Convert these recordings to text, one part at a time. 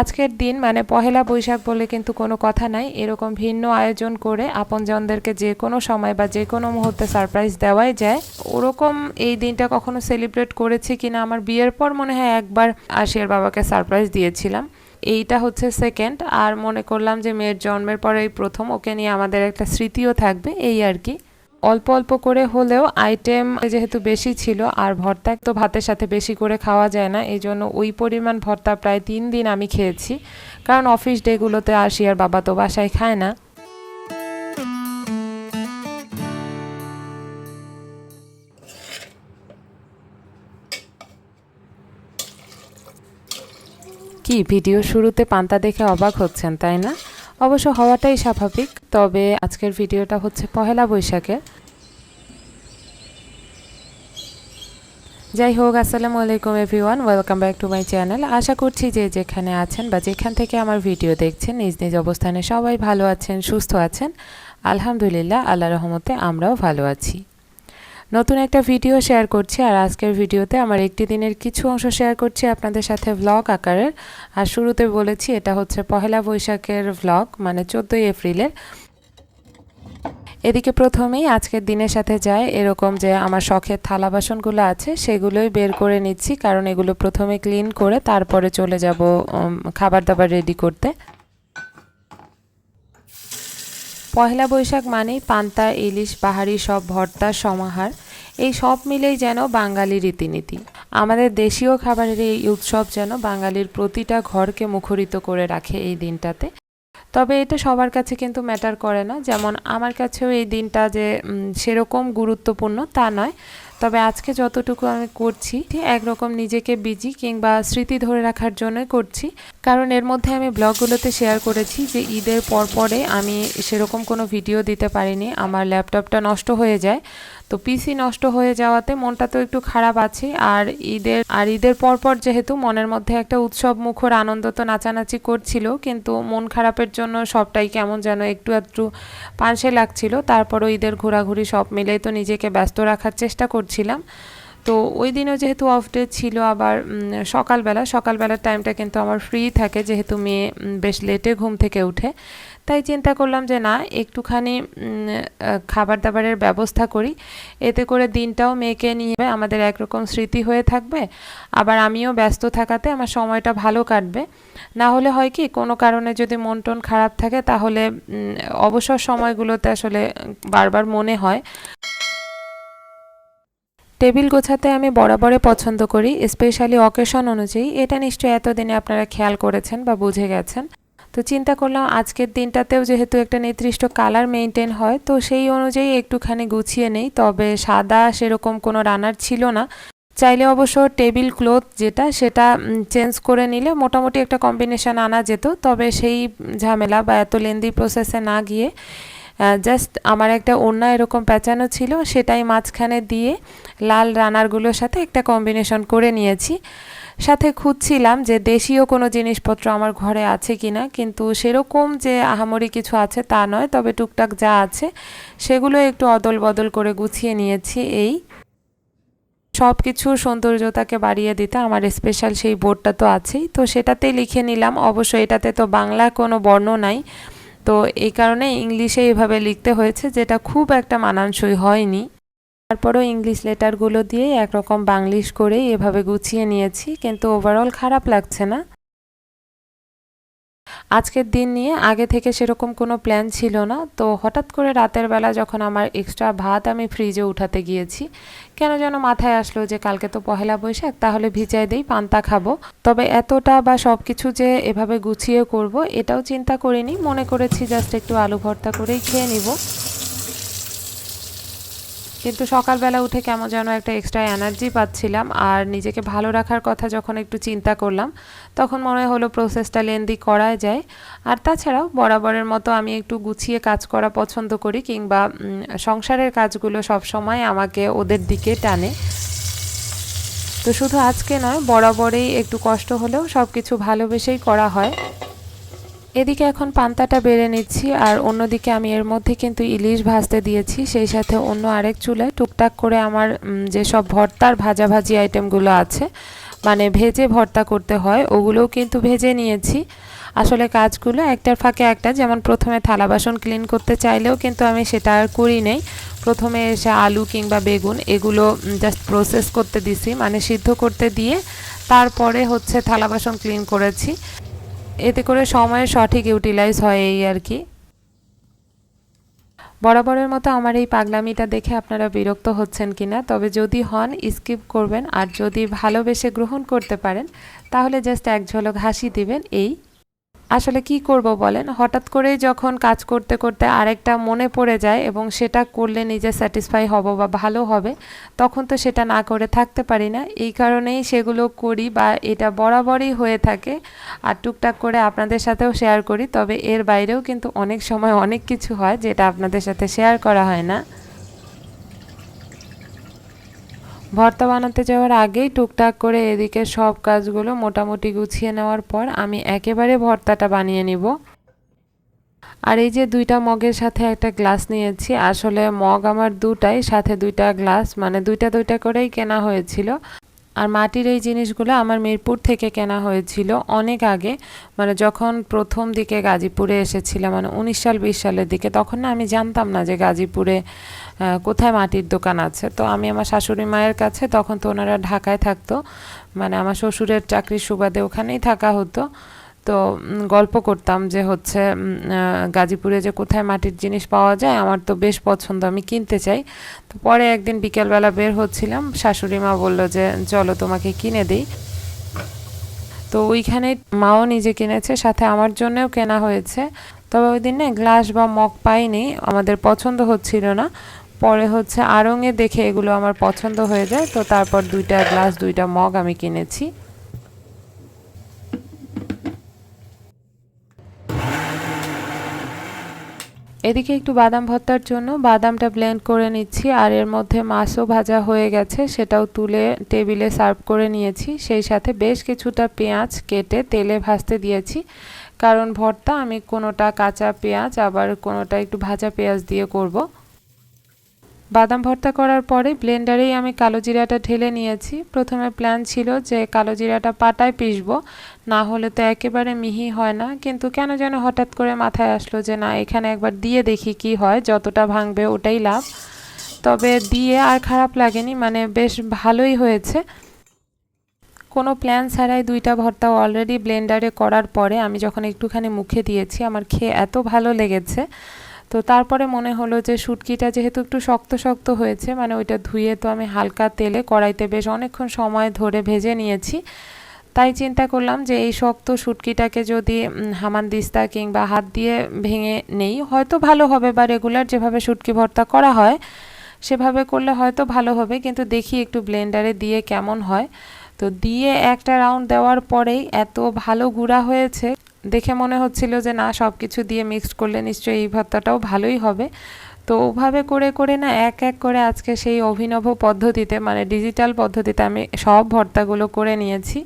আজকের দিন মানে পহেলা বৈশাখ বলে কিন্তু কোনো কথা নাই। এরকম ভিন্ন আয়োজন করে আপনজনদেরকে যে কোনো সময় বা যে কোনো মুহূর্তে সারপ্রাইজ দেওয়াই যায়। ওরকম এই দিনটা কখনো সেলিব্রেট করেছি কিনা আমার বিয়ের পর মনে হয় একবার আশিয়ার বাবাকে সারপ্রাইজ দিয়েছিলাম। এইটা হচ্ছে সেকেন্ড আর মনে করলাম যে মেয়ের জন্মের পরে এই প্রথম ওকে নিয়ে আমাদের একটা স্মৃতিও থাকবে, এই আর কি। অল্প অল্প করে হলেও আইটেম যেহেতু বেশি ছিল আর ভর্তা তো ভাতের সাথে বেশি করে খাওয়া যায় না, এই জন্য ওই পরিমাণ ভর্তা প্রায় তিন দিন আমি খেয়েছি। কারণ অফিস ডেগুলোতে আসি আর বাবা তো বাসায় খায় না। কি, ভিডিও শুরুতে পান্তা দেখে অবাক হচ্ছেন, তাই না? অবশ্য হওয়াটাই স্বাভাবিক, তবে আজকের ভিডিওটা হচ্ছে পহেলা বৈশাখে। যাই হোক, আসসালামু আলাইকুম everyone, welcome back to my channel. আশা করছি যে যেখানে আছেন বা যেখান থেকে আমার ভিডিও দেখছেন, নিজ নিজ অবস্থানে সবাই ভালো আছেন, সুস্থ আছেন। আলহামদুলিল্লাহ, আল্লাহ রহমতে আমরাও ভালো আছি। নতুন একটা ভিডিও শেয়ার করছি আর আজকের ভিডিওতে আমার একটি দিনের কিছু অংশ শেয়ার করছি আপনাদের সাথে ভ্লগ আকারের। আর শুরুতে বলেছি, এটা হচ্ছে পহেলা বৈশাখের ভ্লগ মানে চোদ্দোই এপ্রিলের। এদিকে প্রথমেই আজকের দিনের সাথে যায় এরকম যে আমার শখের থালা বাসনগুলো আছে, সেগুলোই বের করে নিচ্ছি, কারণ এগুলো প্রথমে ক্লিন করে তারপরে চলে যাব খাবার দাবার রেডি করতে। পয়লা বৈশাখ মানেই পান্তা, ইলিশ, পাহাড়ি সব ভর্তার সমাহার। এই সব মিলেই যেন বাঙালি রীতিনীতি। আমাদের দেশীয় খাবারের এই উৎসব যেন বাঙালির প্রতিটা ঘরকে মুখরিত করে রাখে এই দিনটাতে। তবে এটা সবার কাছে কিন্তু ম্যাটার করে না। যেমন আমার কাছেও এই দিনটা যে সেরকম গুরুত্বপূর্ণ তা নয়। তবে আজকে যতটুকু আমি করছি একরকম নিজেকে বিজি কিংবা স্মৃতি ধরে রাখার জন্যই করছি। কারণ এর মধ্যে আমি ব্লগগুলোতে শেয়ার করেছি যে ঈদের পরপরে আমি সেরকম কোনো ভিডিও দিতে পারিনি, আমার ল্যাপটপটা নষ্ট হয়ে যায়। তো পিসি নষ্ট হয়ে যাওয়াতে মনটা তো একটু খারাপ আছে। আর ঈদের আর ঈদের পরপর যেহেতু মনের মধ্যে একটা উৎসব মুখর আনন্দ তো নাচানাচি করছিল, কিন্তু মন খারাপের জন্য সবটাই কেমন যেন একটু একটু পানসে লাগছিল। তারপরও ঈদের ঘোরাঘুরি সব মিলেই তো নিজেকে ব্যস্ত রাখার চেষ্টা করছিলাম। তো ওই দিনও যেহেতু অফ ডে ছিল আবার সকালবেলা, সকালবেলার টাইমটা কিন্তু আমার ফ্রি থাকে, যেহেতু মেয়ে বেশ লেটে ঘুম থেকে উঠে। তাই চিন্তা করলাম যে না, একটুখানি খাবার দাবারের ব্যবস্থা করি। এতে করে দিনটাও মেয়েকে নিয়ে আমাদের একরকম স্মৃতি হয়ে থাকবে। আবার আমিও ব্যস্ত থাকাতে আমার সময়টা ভালো কাটবে। না হলে হয় কি, কোনো কারণে যদি মন টন খারাপ থাকে, তাহলে অবসর সময়গুলোতে আসলে বারবার মনে হয়। টেবিল গোছাতে আমি বরাবরে পছন্দ করি, স্পেশালি অকেশন অনুযায়ী। এটা নিশ্চয়ই এতদিনে আপনারা খেয়াল করেছেন বা বুঝে গেছেন। তো চিন্তা করলাম আজকের দিনটাতেও যেহেতু একটা নির্দিষ্ট কালার মেনটেন হয়, তো সেই অনুযায়ী একটুখানি গুছিয়ে নেই। তবে সাদা সেরকম কোনো রানার ছিল না। চাইলে অবশ্য টেবিল ক্লথ যেটা, সেটা চেঞ্জ করে নিলে মোটামুটি একটা কম্বিনেশান আনা যেত। তবে সেই ঝামেলা বা এত লেন্দি প্রসেসে না গিয়ে জাস্ট আমার একটা ওড়না এরকম প্যাঁচানো ছিল, সেটাই মাঝখানে দিয়ে লাল রানারগুলোর সাথে একটা কম্বিনেশন করে নিয়েছি। সাথে খুঁজছিলাম যে দেশীয় কোনো জিনিসপত্র আমার ঘরে আছে কি না কিন্তু সেরকম যে আহামরি কিছু আছে তা নয়, তবে টুকটাক যা আছে সেগুলো একটু অদল বদল করে গুছিয়ে নিয়েছি। এই সব কিছুর সৌন্দর্যতাকে বাড়িয়ে দিতে আমার স্পেশাল সেই বোর্ডটা তো আছেই, তো সেটাতেই লিখে নিলাম। অবশ্য এটাতে তো বাংলা কোনো বর্ণ নাই তো এই কারণে ইংলিশে এভাবে লিখতে হয়েছে, যেটা খুব একটা মানানসই হয়নি। তারপরও ইংলিশ লেটারগুলো দিয়ে একরকম বাংলিশ করেই এভাবে গুছিয়ে নিয়েছি, কিন্তু ওভারঅল খারাপ লাগছে না। আজকের দিন নিয়ে আগে থেকে সেরকম কোনো প্ল্যান ছিল না। তো হঠাৎ করে রাতের বেলা যখন আমার এক্সট্রা ভাত আমি ফ্রিজে উঠাতে গিয়েছি, কেন যেন মাথায় আসলো যে কালকে তো পহেলা বৈশাখ, তাহলে ভিজাই দেই, পান্তা খাব। তবে এতটা বা সব কিছু যে এভাবে গুছিয়ে করব, এটাও চিন্তা করিনি। মনে করেছি জাস্ট একটু আলু ভর্তা করেই খেয়ে নিব। কিন্তু সকালবেলা উঠে কেমন যেন একটা এক্সট্রা এনার্জি পাচ্ছিলাম। আর নিজেকে ভালো রাখার কথা যখন একটু চিন্তা করলাম, তখন মনে হলো প্রসেসটা লেন্দি করা যায়। আর তাছাড়াও বরাবরের মতো আমি একটু গুছিয়ে কাজ করা পছন্দ করি কিংবা সংসারের কাজগুলো সব সময় আমাকে ওদের দিকে টানে। তো শুধু আজকে নয়, বরাবরেই একটু কষ্ট হলেও সব কিছু ভালোবেসেই করা হয়। এদিকে এখন পান্তাটা বেড়ে নিচ্ছি আর অন্যদিকে আমি এর মধ্যে কিন্তু ইলিশ ভাজতে দিয়েছি, সেই সাথে অন্য আরেক চুলায় টুকটাক করে আমার যেসব ভর্তার ভাজাভাজি আইটেমগুলো আছে মানে ভেজে ভর্তা করতে হয়, ওগুলোও কিন্তু ভেজে নিয়েছি। আসলে কাজগুলো একটার ফাঁকে একটা, যেমন প্রথমে থালা বাসন ক্লিন করতে চাইলেও কিন্তু আমি সেটা আর করি নেই। প্রথমে এসে আলু কিংবা বেগুন, এগুলো জাস্ট প্রসেস করতে দিছি মানে সিদ্ধ করতে দিয়ে তারপরে হচ্ছে থালা বাসন ক্লিন করেছি। এতে করে সময়ের সঠিক ইউটিলাইজ হয় এই আর কি। বরাবরের মতো আমার এই পাগলামিটা দেখে আপনারা বিরক্ত হচ্ছেন কিনা, তবে যদি হন স্কিপ করবেন, আর যদি ভালোবেসে গ্রহণ করতে পারেন, তাহলে জাস্ট এক ঝলক হাসি দিবেন এই আসলে কি করব বলেন? হঠাৎ করেই যখন কাজ করতে করতে আরেকটা মনে পড়ে যায় এবং সেটা করলে নিজে স্যাটিসফাই হব বা ভালো হবে, তখন তো সেটা না করে থাকতে পারি না। এই কারণেই সেগুলো করি বা এটা বরাবরই হয়ে থাকে। আর টুকটাক করে আপনাদের সাথেও শেয়ার করি, তবে এর বাইরেও কিন্তু অনেক সময় অনেক কিছু হয় যেটা আপনাদের সাথে শেয়ার করা হয় না। ভর্তা বানাতে যাওয়ার আগেই টুকটাক করে এদিকে সব কাজগুলো মোটামুটি গুছিয়ে নেওয়ার পর আমি একেবারে ভর্তাটা বানিয়ে নিব। আর এই যে দুইটা মগের সাথে একটা গ্লাস নিয়েছি, আসলে মগ আমার দুটাই, সাথে দুইটা গ্লাস মানে দুইটা দুইটা করেই কেনা হয়েছিল। আর মাটির এই জিনিসগুলো আমার মিরপুর থেকে কেনা হয়েছিল অনেক আগে। মানে যখন প্রথম দিকে গাজীপুরে এসেছিলাম মানে উনিশ সাল, বিশ সালের দিকে, তখন না আমি জানতাম না যে গাজীপুরে কোথায় মাটির দোকান আছে। তো আমি আমার শাশুড়ি মায়ের কাছে, তখন তো ওনারা ঢাকায় থাকতো মানে আমার শ্বশুরের চাকরির সুবাদে ওখানেই থাকা হতো। তো গল্প করতাম যে হচ্ছে গাজীপুরে যে কোথায় মাটির জিনিস পাওয়া যায়, আমার তো বেশ পছন্দ, আমি কিনতে চাই। তো পরে একদিন বিকেলবেলা বের হচ্ছিলাম, শাশুড়ি মা বলল যে, চলো তোমাকে কিনে দিই। তো ওইখানে মাও নিজে কিনেছে, সাথে আমার জন্যও কেনা হয়েছে। তবে ওই দিন না গ্লাস বা মগ পাইনি, আমাদের পছন্দ হচ্ছিল না। পরে হচ্ছে আড়ঙে দেখে এগুলো আমার পছন্দ হয়ে যায়, তো তারপর দুইটা গ্লাস, দুইটা মগ আমি কিনেছি। এদিকে একটু বাদাম ভর্তার জন্য বাদামটা ব্লেন্ড করে নিচ্ছি, আর এর মধ্যে মাছও ভাজা হয়ে গেছে, সেটাও তুলে টেবিলে সার্ভ করে নিয়েছি সেই সাথে বেশ কিছুটা পেঁয়াজ কেটে তেলে ভাজতে দিয়েছি, কারণ ভর্তা আমি কোনোটা কাঁচা পেঁয়াজ, আবার কোনোটা একটু ভাজা পেঁয়াজ দিয়ে করব। বাদাম ভর্তা করার পরে ব্লেন্ডারেই আমি কালো জিরাটা ঢেলে নিয়েছি। প্রথমে প্ল্যান ছিল যে কালো জিরাটা পাটায় পিসবো না হলে তো একেবারে মিহি হয় না। কিন্তু কেন যেন হঠাৎ করে মাথায় আসলো যে না, এখানে একবার দিয়ে দেখি কি হয়, যতটা ভাঙবে ওটাই লাভ। তবে দিয়ে আর খারাপ লাগেনি মানে বেশ ভালোই হয়েছে। কোনো প্ল্যান ছাড়াই দুইটা ভর্তা অলরেডি ব্লেন্ডারে করার পরে আমি যখন একটুখানি মুখে দিয়েছি, আমার খেয়ে এত ভালো লেগেছে। তো তারপরে মনে হলো যে শুটকিটা যেহেতু একটু শক্ত শক্ত হয়েছে মানে ওইটা ধুয়ে তো আমি হালকা তেলে কড়াইতে বেশ অনেকক্ষণ সময় ধরে ভেজে নিয়েছি। তাই চিন্তা করলাম যে এই শক্ত শুটকিটাকে যদি হামানদিস্তা কিংবা হাত দিয়ে ভেঙে নেই, হয়তো ভালো হবে বা রেগুলার যেভাবে শুটকি ভর্তা করা হয়, সেভাবে করলে হয়তো ভালো হবে, কিন্তু দেখি একটু ব্লেন্ডারে দিয়ে কেমন হয়। তো দিয়ে একটা রাউন্ড দেওয়ার পরেই এত ভালো গুঁড়া হয়েছে দেখে মনে হচ্ছিল যে, না সব কিছু দিয়ে মিক্সড করলে নিশ্চয়ই এই ভর্তাটাও ভালোই হবে। তো ওভাবে করে করে না এক এক করে আজকে সেই অভিনব পদ্ধতিতে মানে ডিজিটাল পদ্ধতিতে আমি সব ভর্তাগুলো করে নিয়েছি।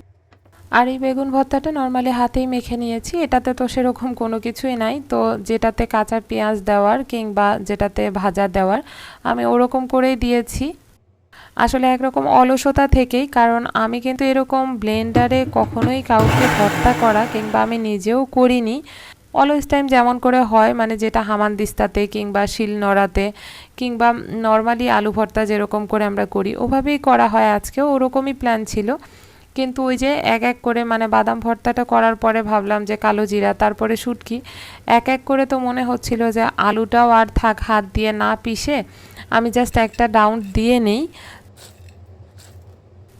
আর এই বেগুন ভর্তাটা নর্মালি হাতেই মেখে নিয়েছি। এটাতে তো সেরকম কোনো কিছুই নাই। তো যেটাতে কাঁচা পেঁয়াজ দেওয়ার কিংবা যেটাতে ভাজা দেওয়ার, আমি ওরকম করেই দিয়েছি। আসলে একরকম অলসতা থেকেই, কারণ আমি কিন্তু এরকম ব্লেন্ডারে কখনোই কাউকে ভর্তা করা কিংবা আমি নিজেও করিনি। অলওয়েজ টাইম যেমন করে হয় মানে যেটা হামান দিস্তাতে কিংবা শিল নড়াতে কিংবা নর্মালি আলু ভর্তা যেরকম করে আমরা করি, ওভাবেই করা হয়। আজকেও ওরকমই প্ল্যান ছিল। কিন্তু ওই যে এক এক করে মানে বাদাম ভর্তাটা করার পরে ভাবলাম যে কালো জিরা, তারপরে শুটকি, এক এক করে তো মনে হচ্ছিল যে আলুটাও আর থাক, হাত দিয়ে না পিষে আমি জাস্ট একটা ডাউন দিয়ে নেই।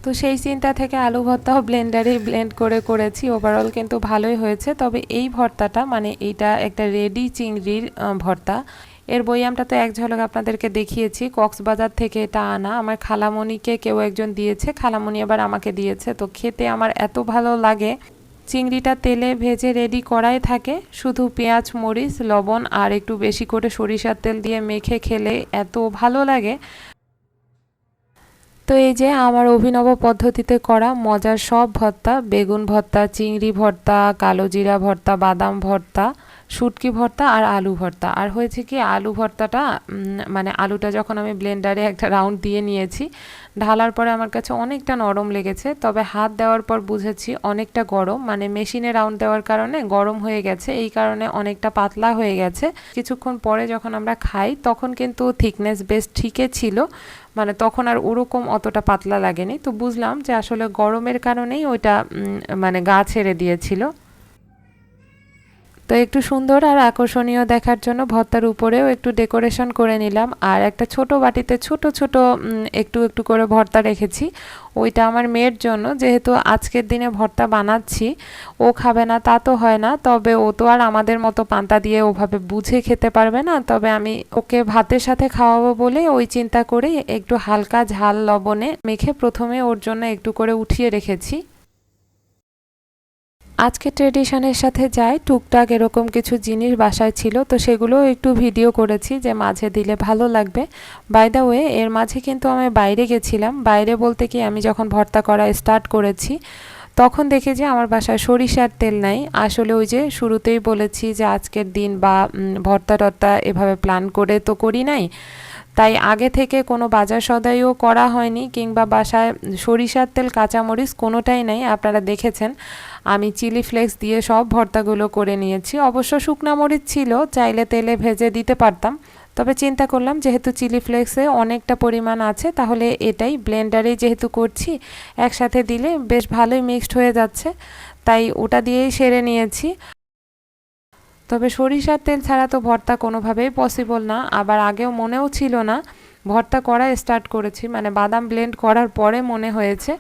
তো সেই চিন্তা থেকে আলু ভর্তাও ব্লেন্ডারেই ব্লেন্ড করে করেছি। ওভারঅল কিন্তু ভালোই হয়েছে। তবে এই ভর্তাটা মানে এইটা একটা রেডি চিংড়ির ভর্তা। এর বইয়ামটা তো এক ঝলক আপনাদেরকে দেখিয়েছি। কক্সবাজার থেকে এটা আনা। আমার খালামণিকে কেউ একজন দিয়েছে। খালামণি আবার আমাকে দিয়েছে। তো খেতে আমার এত ভালো লাগে। চিংড়িটা তেলে ভেজে রেডি করাই থাকে। শুধু পেঁয়াজ, মরিচ, লবণ আর একটু বেশি করে সরিষার তেল দিয়ে মেখে খেলে এত ভালো লাগে। তো এই যে আমার অভিনব পদ্ধতিতে করা মজার সব ভর্তা, বেগুন ভর্তা, চিংড়ি ভর্তা, কালো জিরা ভর্তা, বাদাম ভর্তা শুটকি ভর্তা আর আলু ভর্তা। আর হয়েছে কি, আলু ভর্তাটা মানে আলুটা যখন আমি ব্লেন্ডারে একটা রাউন্ড দিয়ে নিয়েছি, ঢালার পরে আমার কাছে অনেকটা নরম লেগেছে, তবে হাত দেওয়ার পর বুঝেছি অনেকটা গরম। মানে মেশিনে রাউন্ড দেওয়ার কারণে গরম হয়ে গেছে, এই কারণে অনেকটা পাতলা হয়ে গেছে। কিছুক্ষণ পরে যখন আমরা খাই, তখন কিন্তু থিকনেস বেশ ঠিকই ছিল মানে তখন আর ওরকম অতটা পাতলা লাগেনি। তো বুঝলাম যে আসলে গরমের কারণেই ওইটা মানে গা ছেড়ে দিয়েছিল। তো একটু সুন্দর আর আকর্ষণীয় দেখার জন্য ভর্তার উপরেও একটু ডেকোরেশন করে নিলাম। আর একটা ছোট বাটিতে ছোট ছোট একটু একটু করে ভর্তা রেখেছি। ওইটা আমার মেয়ের জন্য, যেহেতু আজকের দিনে ভর্তা বানাচ্ছি, ও খাবে না, তা তো হয় না। তবে ও তো আর আমাদের মতো পান্তা দিয়ে ওভাবে বুঝে খেতে পারবে না। তবে আমি ওকে ভাতের সাথে খাওয়াবো বলে ওই চিন্তা করে একটু হালকা ঝাল লবণে মেখে প্রথমে ওর জন্য একটু করে উঠিয়ে রেখেছি। আজকে ট্রেডিশনের সাথে যাই, টুকটাক এরকম কিছু জিনিস বাসায় ছিল, তো সেগুলো একটু ভিডিও করেছি যে মাঝে দিলে ভালো লাগবে। বাই দ্য ওয়ে এর মাঝে কিন্তু আমি বাইরে গেছিলাম। বাইরে বলতে কি, আমি যখন ভর্তা করা স্টার্ট করেছি, তখন দেখে যে আমার বাসায় সরিষার তেল নাই। আসলে ওই যে শুরুতেই বলেছি যে আজকের দিন বা ভর্তা টর্তা এভাবে প্ল্যান করে তো করি নাই। তাই আগে থেকে কোনো বাজার সদাইও করা হয়নি কিংবা বাসায় সরিষার তেল, কাঁচামরিচ কোনোটাই নেই। আপনারা দেখেছেন, আমি চিলি ফ্লেক্স দিয়ে সব ভর্তাগুলো করে নিয়েছি। অবশ্য শুকনা মরিচ ছিল, চাইলে তেলে ভেজে দিতে পারতাম। তবে চিন্তা করলাম, যেহেতু চিলি ফ্লেক্সে অনেকটা পরিমাণ আছে, তাহলে এটাই ব্লেন্ডারে যেহেতু করছি, একসাথে দিলে বেশ ভালোই মিক্সড হয়ে যাচ্ছে। তাই ওটা দিয়েই সেরে নিয়েছি। তবে সরিষার তেল ছাড়া তো ভর্তা কোনোভাবেই পসিবল না। আবার আগেও মনেও ছিল না, ভর্তা করা স্টার্ট করেছি মানে বাদাম ব্লেন্ড করার পরে মনে হয়েছে।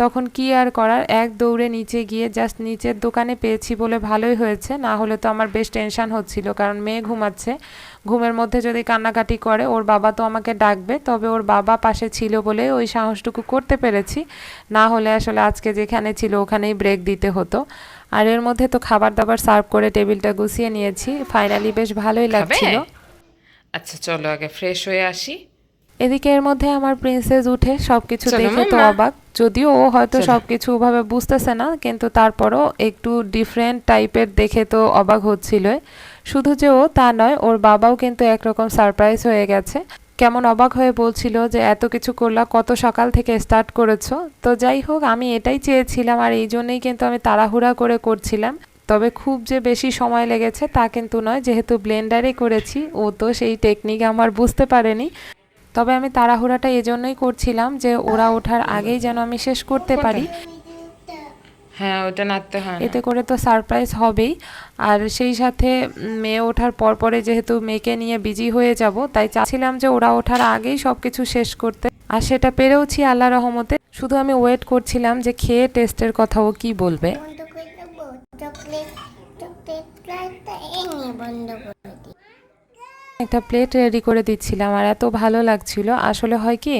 তখন কি আর করার? এক দৌড়ে নিচে গিয়ে জাস্ট নিচের দোকানে পেয়েছি বলে ভালোই হয়েছে, না হলে তো আমার বেশ টেনশান হচ্ছিল, কারণ মেয়ে ঘুমাচ্ছে। ঘুমের মধ্যে যদি কান্নাকাটি করে, ওর বাবা তো আমাকে ডাকবে, তবে ওর বাবা পাশে ছিল বলে ওই সাহসটুকু করতে পেরেছি। না হলে আসলে আজকে যেখানে ছিল ওখানেই ব্রেক দিতে হতো। আর এর মধ্যে তো খাবার দাবার সার্ভ করে টেবিলটা গুছিয়ে নিয়েছি। ফাইনালি বেশ ভালোই লাগছিল। আচ্ছা চলো আগে ফ্রেশ হয়ে আসি। এদিকে এর মধ্যে আমার প্রিন্সেস উঠে সবকিছু দেখে তো অবাক। যদিও ও হয়তো সবকিছু ওভাবে বুঝতেছে না কিন্তু তারপরও একটু ডিফারেন্ট টাইপের দেখে তো অবাক হচ্ছিল শুধু যে ও তা নয় ওর বাবাও কিন্তু একরকম সারপ্রাইজ হয়ে গেছে। কেমন অবাক হয়ে বলছিল যে, এত কিছু করলা, কত সকাল থেকে স্টার্ট করেছ? তো যাই হোক, আমি এটাই চেয়েছিলাম আর এই জন্যই কিন্তু আমি তাড়াহুড়া করে করছিলাম। তবে খুব যে বেশি সময় লেগেছে তা কিন্তু নয়, যেহেতু ব্লেন্ডারে করেছি, ও তো সেই টেকনিক আমার বুঝতে পারেনি। তবে আমি তাড়াহুড়াটা এজন্যই করছিলাম যে, ওরা ওঠার আগেই যেন আমি শেষ করতে পারি। হ্যাঁ ওটা নাড়তে হয়। এতে করে তো সারপ্রাইজ হবেই। আর সেই সাথে মেয়ে ওঠার পর পরে যেহেতু মেয়েকে নিয়ে বিজি হয়ে যাব, তাই চাচ্ছিলাম যে ওরা ওঠার আগেই সব কিছু শেষ করতে। আর সেটা পেরেওছি আল্লাহ রহমতে। শুধু আমি ওয়েট করছিলাম যে খেয়ে টেস্টের কথা ও কি বলবে। একটা প্লেট রেডি করে দিচ্ছিলাম, আর এত ভালো লাগছিল। আসলে হয় কি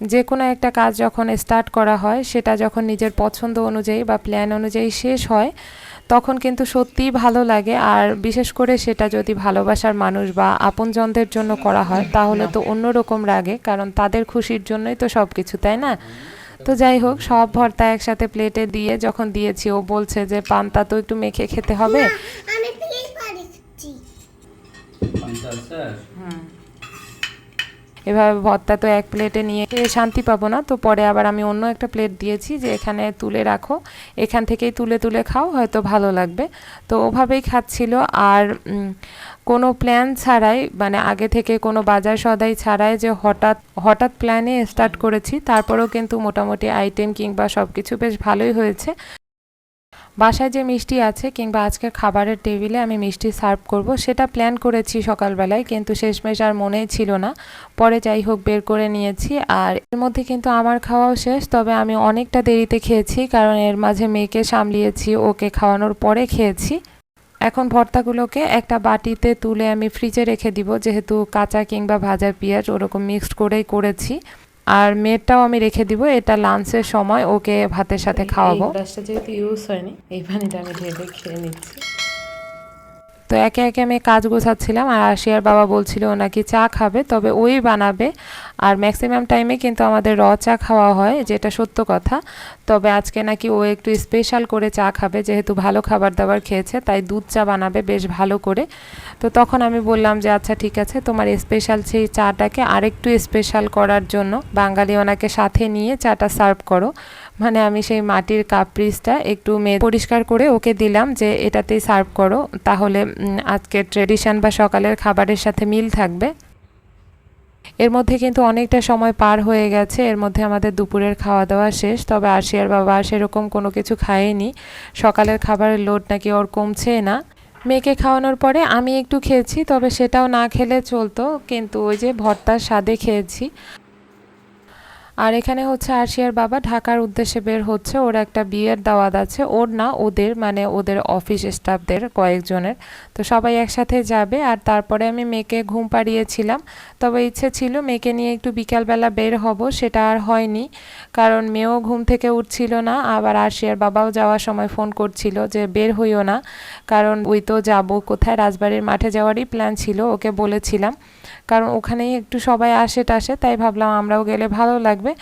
যে কোনো একটা কাজ যখন স্টার্ট করা হয় সেটা যখন নিজের পছন্দ অনুযায়ী বা প্ল্যান অনুযায়ী শেষ হয় তখন কিন্তু সত্যিই ভালো লাগে। আর বিশেষ করে সেটা যদি ভালোবাসার মানুষ বা আপনজনদের জন্য করা হয় তাহলে তো অন্যরকম লাগে কারণ তাদের খুশির জন্যই তো সব কিছু তাই না? তো যাই হোক সব ভর্তা একসাথে প্লেটে দিয়ে যখন দিয়েছি ও বলছে যে পান্তা তো একটু মেখে খেতে হবে? আমি এভাবে ভর্তা তো এক প্লেটে নিয়ে শান্তি পাবো না, তো পরে আবার আমি অন্য একটা প্লেট দিয়েছি যে এখানে তুলে রাখো। এখান থেকেই তুলে তুলে খাও, হয়তো ভালো লাগবে। তো ওভাবেই খাচ্ছিল আর কোনো প্ল্যান ছাড়াই মানে আগে থেকে কোনো বাজার সদাই ছাড়াই যে হঠাৎ হঠাৎ প্ল্যানে স্টার্ট করেছি, তারপরেও কিন্তু মোটামুটি আইটেম কিংবা সব কিছু বেশ ভালোই হয়েছে। বাসায় যে মিষ্টি আছে কিংবা আজকের খাবারের টেবিলে আমি মিষ্টি সার্ভ করব, সেটা প্ল্যান করেছি সকালবেলায়, কিন্তু শেষমেশ আর মনেই ছিল না। পরে যাই হোক বের করে নিয়েছি, আর এর মধ্যে কিন্তু আমার খাওয়াও শেষ, তবে আমি অনেকটা দেরিতে খেয়েছি, কারণ এর মাঝে মেয়েকে সামলিয়েছি, ওকে খাওয়ানোর পরে খেয়েছি। এখন ভর্তাগুলোকে একটা বাটিতে তুলে আমি ফ্রিজে রেখে দিব, যেহেতু কাঁচা কিংবা ভাজা পেঁয়াজ ওরকম মিক্সড করেই করেছি। আর মেয়েরটাও আমি রেখে দিব এটা লাঞ্চের সময় ওকে ভাতের সাথে খাওয়াবো। এই গ্লাসটা যেহেতু ইউজ হয়নি এই পানিটা আমি ঢেলে খেয়ে নিচ্ছি। তো একে একে আমি কাজ গোছাচ্ছিলাম আর আশিয়ার বাবা বলছিল নাকি চা খাবে, তবে ওই বানাবে। আর ম্যাক্সিমাম টাইমে কিন্তু আমাদের র চা খাওয়া হয়, যেটা সত্য কথা। তবে আজকে নাকি ও একটু স্পেশাল করে চা খাবে, যেহেতু ভালো খাবার দাবার খেয়েছে, তাই দুধ চা বানাবে বেশ ভালো করে। তো তখন আমি বললাম যে আচ্ছা ঠিক আছে, তোমার স্পেশাল সেই চাটাকে আরেকটু স্পেশাল করার জন্য বাঙালি ওনাকে সাথে নিয়ে চাটা সার্ভ করো। মানে আমি সেই মাটির কাপ্রিসটা একটু মে পরিষ্কার করে ওকে দিলাম যে এটাতেই সার্ভ করো। তাহলে আজকে ট্রেডিশন বা সকালের খাবারের সাথে মিল থাকবে। এর মধ্যে কিন্তু অনেকটা সময় পার হয়ে গেছে। এর মধ্যে আমাদের দুপুরের খাওয়া দাওয়া শেষ। তবে আরশিয়ার বাবা সেরকম কোনো কিছু খায়নি। সকালের খাবারের লোড নাকি ওর কমছে না। মেয়েকে খাওয়ানোর পরে আমি একটু খেয়েছি, তবে সেটাও না খেলে চলতো। কিন্তু ওই যে ভর্তার স্বাদে খেয়েছি। আর এখানে হচ্ছে আরশিয়ার বাবা ঢাকার উদ্দেশ্যে বের হচ্ছে। ওর একটা বিয়ের দাওয়াত আছে। ওর না, ওদের মানে ওদের অফিস স্টাফদের কয়েকজনের। তো সবাই একসাথে যাবে। আর তারপরে আমি মেয়েকে ঘুম পাড়িয়েছিলাম। তবে ইচ্ছে ছিল মেয়েকে নিয়ে একটু বিকালবেলা বের হব। সেটা আর হয়নি। কারণ মেয়েও ঘুম থেকে উঠছিল না। আবার আরশিয়ার বাবাও যাওয়ার সময় ফোন করছিল যে বের হইও না। কারণ ওই তো যাব কোথায়? রাজবাড়ির মাঠে যাওয়ারই প্ল্যান ছিল। ওকে বলেছিলাম। কারণ ওখানেই একটু সবাই আসে টাসে, তাই ভাবলাম আমরাও গেলে ভালো লাগবে।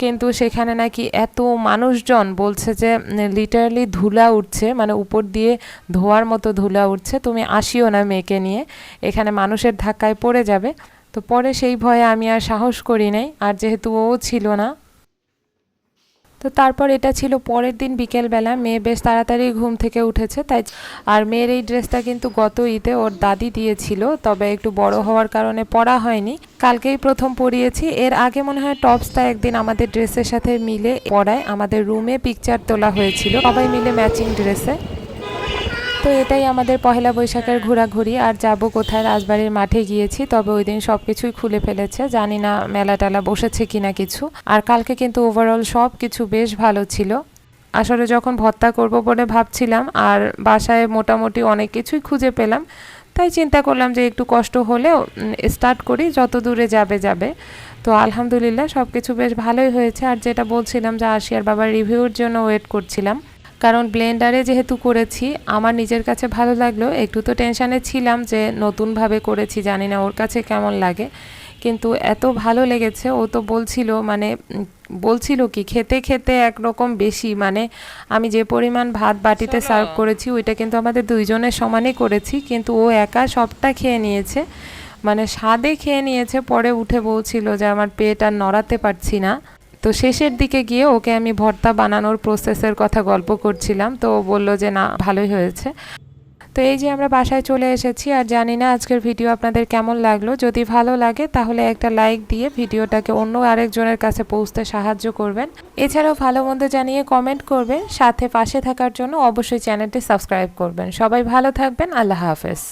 কিন্তু সেখানে নাকি এত মানুষজন বলছে যে লিটারালি ধুলা উঠছে মানে উপর দিয়ে ধোয়ার মতো ধুলা উঠছে, তুমি আসিও না মেয়েকে নিয়ে, এখানে মানুষের ধাক্কায় পড়ে যাবে। তো পরে সেই ভয়ে আমি আর সাহস করি নাই, আর যেহেতু ও ছিল না তো তারপর এটা ছিল পরের দিন বিকেলবেলা। মেয়ে বেশ তাড়াতাড়ি ঘুম থেকে উঠেছে, তাই আর মেয়ের এই ড্রেসটা কিন্তু গত ঈদে ওর দাদি দিয়েছিল, তবে একটু বড় হওয়ার কারণে পরা হয়নি। কালকেই প্রথম পরিয়েছি। এর আগে মনে হয় টপসটা একদিন আমাদের ড্রেসের সাথে মিলে পরায়। আমাদের রুমে পিকচার তোলা হয়েছিল। সবাই মিলে ম্যাচিং ড্রেসে তো এটাই আমাদের পহেলা বৈশাখের ঘোরাঘুরি। আর যাব কোথায়? রাজবাড়ির মাঠে গিয়েছি, তবে ওই দিন সব কিছুই খুলে ফেলেছে। জানি না মেলা টেলা বসেছে কিনা কিছু। আর কালকে কিন্তু ওভারঅল সব কিছু বেশ ভালো ছিল। আসলে যখন ভর্তা করব বলে ভাবছিলাম, আর বাসায় মোটামুটি অনেক কিছুই খুঁজে পেলাম, তাই চিন্তা করলাম যে একটু কষ্ট হলেও স্টার্ট করি, যত দূরে যাবে যাবে। তো আলহামদুলিল্লাহ সব কিছু বেশ ভালোই হয়েছে। আর যেটা বলছিলাম যে আশিয়ার বাবার রিভিউর জন্য ওয়েট করছিলাম। কারণ ব্লেন্ডারে যেহেতু করেছি আমার নিজের কাছে ভালো লাগল। একটু তো টেনশানে ছিলাম যে নতুনভাবে করেছি জানি না ওর কাছে কেমন লাগে। কিন্তু এত ভালো লেগেছে ও তো বলছিল মানে বলছিল কি খেতে খেতে একরকম বেশি মানে আমি যে পরিমাণ ভাত বাটিতে সার্ভ করেছি ওইটা কিন্তু আমাদের দুইজনের সমানই করেছি কিন্তু ও একা সবটা খেয়ে নিয়েছে। মানে স্বাদে খেয়ে নিয়েছে পরে উঠে বলছিল যে আমার পেট আর নড়াতে পারছি না। তো শেষের দিকে গিয়ে ওকে আমি ভর্তা বানানোর প্রসেসের কথা গল্প করছিলাম, তো বলল যে, না, ভালোই হয়েছে। তো এই যে আমরা বাসায় চলে এসেছি, আর জানি না আজকের ভিডিও আপনাদের কেমন লাগল। যদি ভালো লাগে, তাহলে একটা লাইক দিয়ে ভিডিওটাকে অন্য আরেকজনের কাছে পৌঁছতে সাহায্য করবেন। এছাড়াও ভালো মন্দ জানিয়ে কমেন্ট করবেন। সাথে পাশে থাকার জন্য অবশ্যই চ্যানেলটি সাবস্ক্রাইব করবেন। সবাই ভালো থাকবেন। আল্লাহ হাফেজ।